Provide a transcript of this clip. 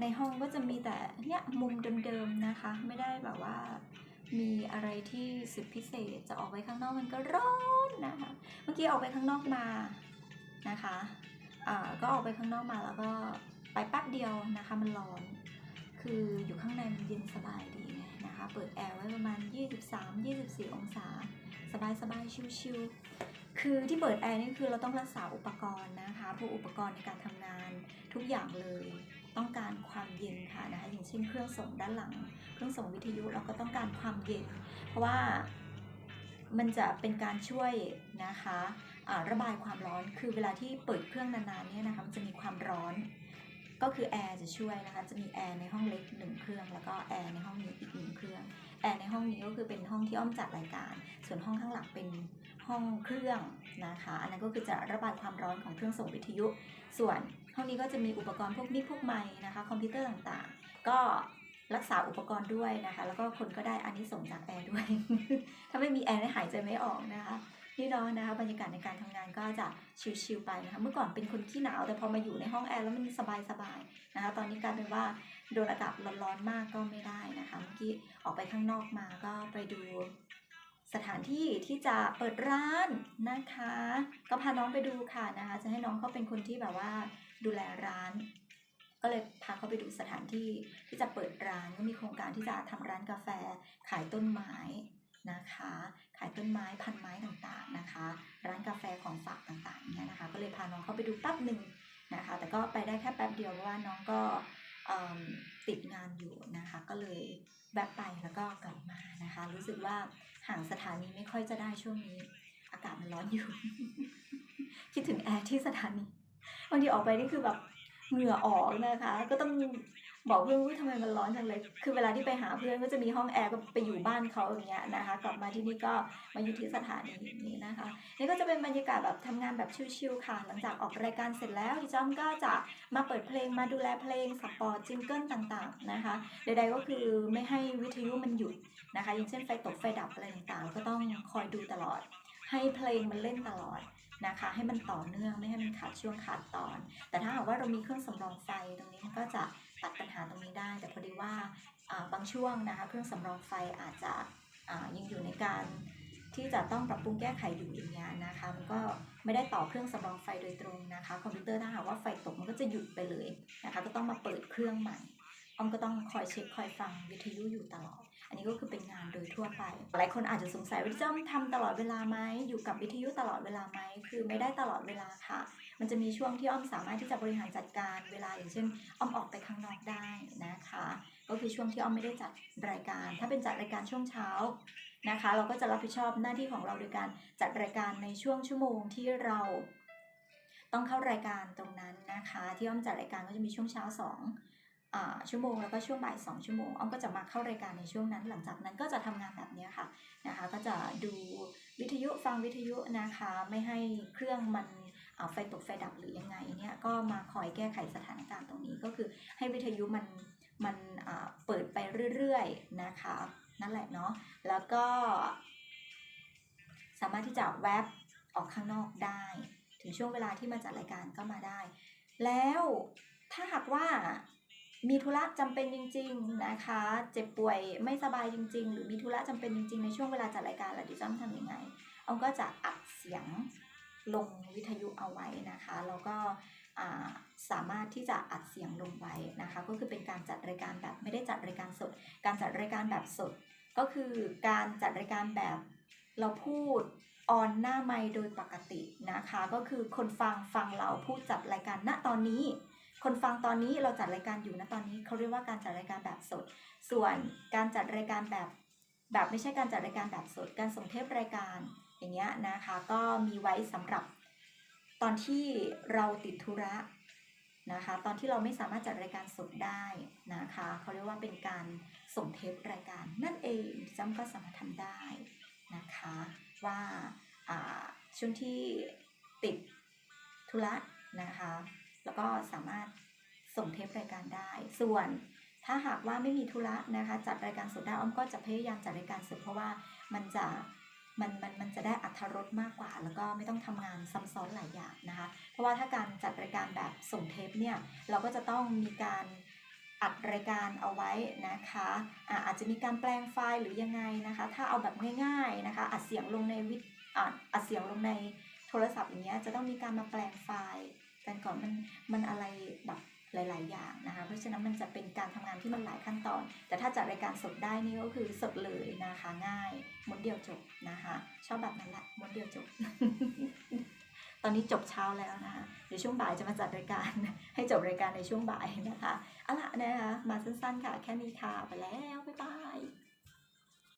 ในห้องก็จะมีแต่เนี่ยมุมเดิมๆนะคะ ไม่ได้แบบว่ามีอะไรที่สุดพิเศษจะออกไปข้างนอกมันก็ร้อนนะคะ เมื่อกี้ออกไปข้างนอกมานะคะก็ออกไปข้างนอกมาแล้วก็ไปแป๊บเดียวนะคะมันร้อน คืออยู่ข้างในมันเย็นสบายดีไงนะคะ เปิดแอร์ไว้ประมาณ 23-24 องศา สบายสบายๆชิวๆคือที่เปิดแอร์นี่คือเราต้องรักษาอุปกรณ์นะคะพวกอุปกรณ์ในการทำงานทุกอย่างเลย ต้องการความเย็นค่ะนะคะอย่างเช่นเครื่องส่งด้านหลัง เครื่องส่งวิทยุเราก็ต้องการความเย็น เพราะว่ามันจะเป็นการช่วยนะคะอ่าระบายความร้อนคือเวลาที่เปิดเครื่องนานๆเนี่ยนะคะมันจะมีความร้อน ก็คือแอร์จะช่วยนะคะจะมีแอร์ในห้องเล็กหนึ่งเครื่อง แล้วก็แอร์ในห้องนี้อีกหนึ่งเครื่องแอร์ในห้องนี้ก็คือเป็นห้องที่อ้อมจัดรายการ ส่วนห้องข้างหลังเป็น ห้องเครื่องนะคะ อันนั้นก็คือจะระบายความร้อนของเครื่องส่งวิทยุ ส่วนห้องนี้ก็จะมีอุปกรณ์พวกมิกพวกไม้นะคะ คอมพิวเตอร์ต่างๆ ก็รักษาอุปกรณ์ด้วยนะคะ แล้วก็คนก็ได้อันนี้ส่งจากแอร์ด้วย ถ้าไม่มีแอร์หายใจไม่ออกนะคะนี่เนาะนะคะบรรยากาศในการทำงานก็จะชิลๆไปนะคะเมื่อก่อนเป็นคนขี้หนาว แต่พอมาอยู่ในห้องแอร์แล้วมันสบายๆนะคะ ตอนนี้กลายเป็นว่าโดนอากาศร้อนๆมากก็ไม่ได้นะคะ เมื่อกี้ออกไปข้างนอกมาก็ไปดู สถานที่ที่จะเปิดร้านนะคะ ก็พาน้องไปดูค่ะนะคะ จะให้น้องเขาเป็นคนที่แบบว่าดูแลร้าน ก็เลยพาเขาไปดูสถานที่ที่จะเปิดร้านก็มีโครงการที่จะทำร้านกาแฟ ขายต้นไม้นะคะ ขายต้นไม้พันไม้ต่างๆนะคะ ร้านกาแฟของฝากต่างๆเนี่ยนะคะ ก็เลยพาน้องเขาไปดูแป๊บหนึ่งนะคะ แต่ก็ไปได้แค่แป๊บเดียวเพราะว่าน้องก็ ติดงานอยู่นะคะ ก็เลยแวะไปแล้วก็กลับมานะคะ รู้สึกว่าห่างสถานีไม่ค่อยจะได้ช่วงนี้ อากาศมันร้อนอยู่ คิดถึงแอร์ที่สถานีบางทีออกไปนี่คือแบบเหงื่อออกนะคะ ก็ต้อง บอกเพื่อนว่าทำไมมันร้อนจังเลย คือเวลาที่ไปหาเพื่อนก็จะมีห้องแอร์ก็ไปอยู่บ้านเขาอย่างเงี้ยนะคะ กลับมาที่นี่ก็มาอยู่ที่สถานีนี้นะคะ นี่ก็จะเป็นบรรยากาศแบบทำงานแบบชิลๆค่ะ หลังจากออกรายการเสร็จแล้วพี่จ้อมก็จะมาเปิดเพลงมาดูแลเพลงสปอร์ตจิงเกิลต่างๆนะคะใดๆก็คือไม่ให้วิทยุมันหยุดนะคะ อย่างเช่นไฟตกไฟดับอะไรต่างๆ ก็ต้องคอยดูตลอด ให้เพลงมันเล่นตลอด นะคะ ให้มันต่อเนื่องไม่ให้มันขาดช่วงขาดตอน แต่ถ้าหากว่าเรามีเครื่องสำรองไฟตรงนี้มันก็จะตัดปัญหาตรงนี้ได้ แต่พอดีว่าบางช่วงนะคะเครื่องสำรองไฟอาจจะยังอยู่ในการที่จะต้องปรับปรุงแก้ไขอยู่อย่างเงี้ยนะคะ มันก็ไม่ได้ต่อเครื่องสำรองไฟโดยตรงนะคะ คอมพิวเตอร์ถ้าหากว่าไฟตกมันก็จะหยุดไปเลยนะคะ ก็ต้องมาเปิดเครื่องใหม่ อ้อมก็ต้องคอยเช็คคอยฟังวิทยุอยู่ตลอด อันนี้ก็คือเป็นงานโดยทั่วไป หลายคนอาจจะสงสัยว่าจ้อมทำตลอดเวลาไหมอยู่กับวิทยุตลอดเวลาไหมคือไม่ได้ตลอดเวลาค่ะ มันจะมีช่วงที่อ้อมสามารถที่จะบริหารจัดการเวลาอย่างเช่น อ้อมออกไปข้างนอกได้นะคะ ก็คือช่วงที่อ้อมไม่ได้จัดรายการ ถ้าเป็นจัดรายการช่วงเช้านะคะ เราก็จะรับผิดชอบหน้าที่ของเราโดยการจัดรายการในช่วงชั่วโมงที่เราต้องเข้ารายการตรงนั้นนะคะ ที่อ้อมจัดรายการก็จะมีช่วงเช้าสอง ชั่วโมงแล้วก็ช่วงบ่ายสองชั่วโมงอ้อมก็จะมาเข้ารายการในช่วงนั้น หลังจากนั้นก็จะทำงานแบบนี้ค่ะนะคะก็จะดูวิทยุฟังวิทยุนะคะไม่ให้เครื่องมันไฟตกไฟดับหรือยังไงเนี่ยก็มาคอยแก้ไขสถานการณ์ตรงนี้ก็คือให้วิทยุมันมันเปิดไปเรื่อยๆนะคะนั่นแหละเนาะแล้วก็ สามารถที่จะแวบออกข้างนอกได้ ถึงช่วงเวลาที่มาจัดรายการก็มาได้ แล้วถ้าหากว่า มีธุระจำเป็นจริง ๆนะคะ เจ็บป่วยไม่สบายจริง ๆ หรือมีธุระจำเป็นจริง ๆ ในช่วงเวลาจัดรายการแล้วดิฉันทำยังไงเอาก็จะอัดเสียงลงวิทยุเอาไว้นะคะแล้วก็สามารถที่จะอัดเสียงลงไว้นะคะ ก็คือเป็นการจัดรายการแบบไม่ได้จัดรายการสด การจัดรายการแบบสด ก็คือการจัดรายการแบบเราพูดออนหน้าไมค์โดยปกตินะคะ ก็คือคนฟังฟังเราพูดจัดรายการณตอนนี้ คนฟังตอนนี้เราจัดรายการอยู่ณตอนนี้เขาเรียกว่าการจัดรายการแบบสด ส่วนการจัดรายการแบบ แบบไม่ใช่การจัดรายการแบบสด การส่งเทปรายการอย่างเงี้ยนะคะ ก็มีไว้สำหรับตอนที่เราติดธุระนะคะ ตอนที่เราไม่สามารถจัดรายการสดได้นะคะเขาเรียกว่าเป็นการส่งเทปรายการนั่นเองจำก็สามารถทำได้นะคะว่าช่วงที่ติดธุระนะคะ แล้วก็สามารถส่งเทปรายการได้ ส่วนถ้าหากว่าไม่มีธุระนะคะ จัดรายการสดได้อ้อมก็จะพยายามจัดรายการสดเพราะว่ามันจะมันมันมันจะได้อัธรสมากกว่า แล้วก็ไม่ต้องทำงานซ้ำซ้อนหลายอย่างนะคะ เพราะว่าถ้าการจัดรายการแบบส่งเทปเนี่ยเราก็จะต้องมีการอัดรายการเอาไว้นะคะอะอาจจะมีการแปลงไฟล์หรือยังไงนะคะ ถ้าเอาแบบง่าย ๆนะคะอัดเสียงลงในวิดอัดเสียงลงในโทรศัพท์อย่างเงี้ยจะต้องมีการมาแปลงไฟล์ กันก่อนมันมันอะไรแบบหลาย ๆ อย่างนะคะ เพราะฉะนั้นมันจะเป็นการทำงานที่มันหลายขั้นตอน แต่ถ้าจัดรายการสดได้นี่ก็คือสดเลยนะคะ ง่ายม้วนเดียวจบนะคะ ชอบแบบนั้นแหละม้วนเดียวจบ ตอนนี้จบเช้าแล้วนะคะเดี๋ยวช่วงบ่ายจะมาจัดรายการ ให้จบรายการในช่วงบ่ายนะคะเอาละนะคะมาสั้น ๆ ค่ะ แค่นี้ค่ะไปแล้ว